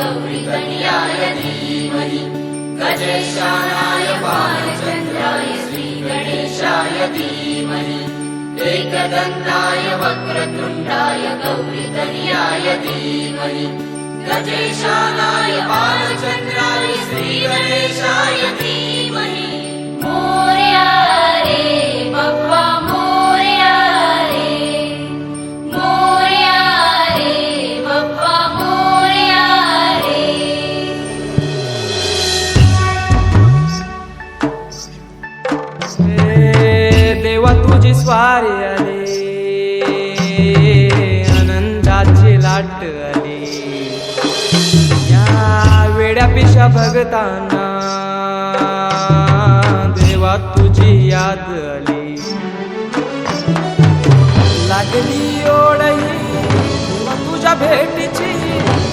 गौरी कन्याय धीमहि गजेशाना एकदन्ताय वक्रतुण्डाय गौरीतनयाय धीमहि। गजेशानाय बालचन्द्राय श्रीगणेशाय धीमहि। मोरया रे बाप्पा तुझ्या पिशा भगतांना. देवा तुझी याद आली. लागली ओढही तुझ्या भेटीची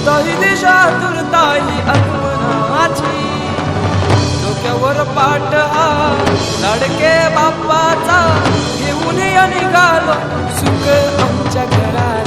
तरी दिशा दुर्ताई आत्मनाची डोक्यावर पाठ हा लडके बाप्पाचा घेऊन निघालो सुख आमच्या घरात.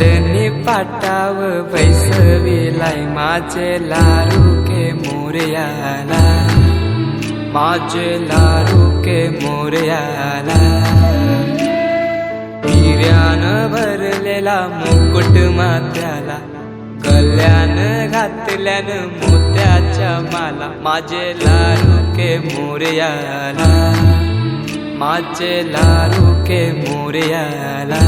चंदनी पाटाव बैसविलाय माझे लारू के मोर्याला माझे लारू के मोर्याला हिऱ्यान भरलेला मुकुट मात्याला कल्याण घातल्यान मोत्याच्या माला. माझे लारू के मोर्याला माझे लारू के मोर्याला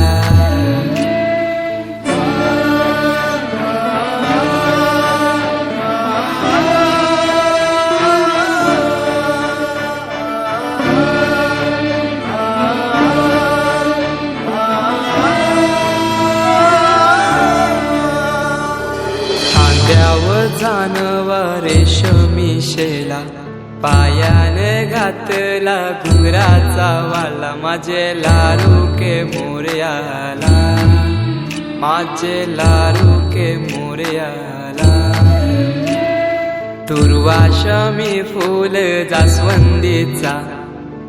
घातला घुंगराचा वाला माझे लारू के मोर्याला. माझे लारू के मोरयाला. तुर्वाशमी फूल जास्वंदीचा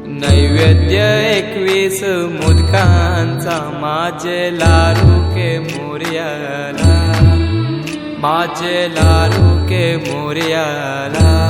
नैवेद्य एकवीस मुदकांचा. माझे लारू के मोरयाला. माझे लारू के मोरयाला.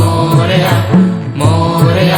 मोरया मोरया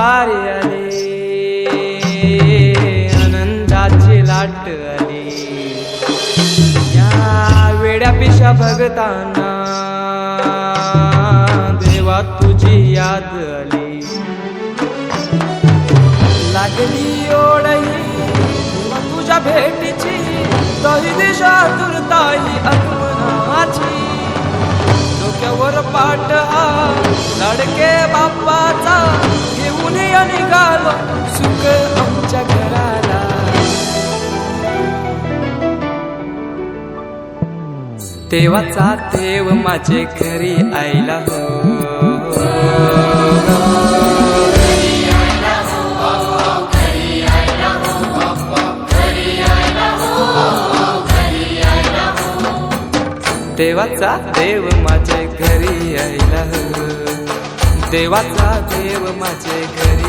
तुझी आले आनंदाची लाट आली. या वेड्या पिशा भगताना देवा तुझी याद आली. लागली ओढई तुझ्या भेटीची तही दिशा तुरताई आगमनाची डोक्यावर पाठ आ लडके बाप्पाचा घेऊन सुख आमच्या घराला. देवाचा देव माझे घरी आईला हो. देवाचा देव माझे घरी आईला हो. देवाचा देव माझे घरी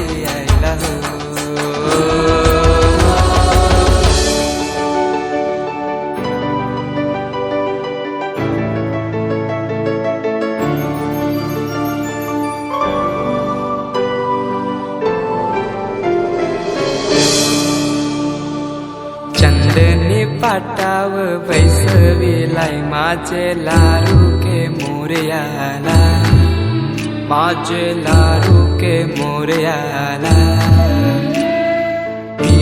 चंदनी पाटाव बैसविलाय माझे लारू के मोरयाला. माझे लारू के मोरयाला.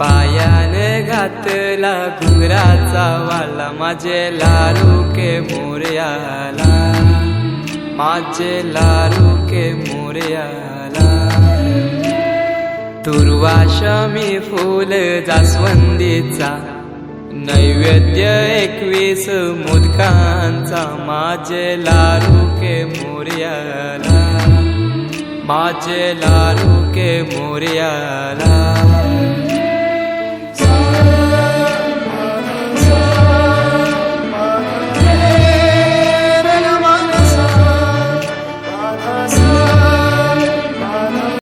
पायाने घातला घुंगराचा वाला माझे लारू के मोर्याला. माझे लारू के मोरयाला. दुर्वाशमी फूल जास्वंदीचा नैवेद्य एकवीस मुदकांचा. माझे लारू के मोर्याला. माझे लारू के मोर्याला.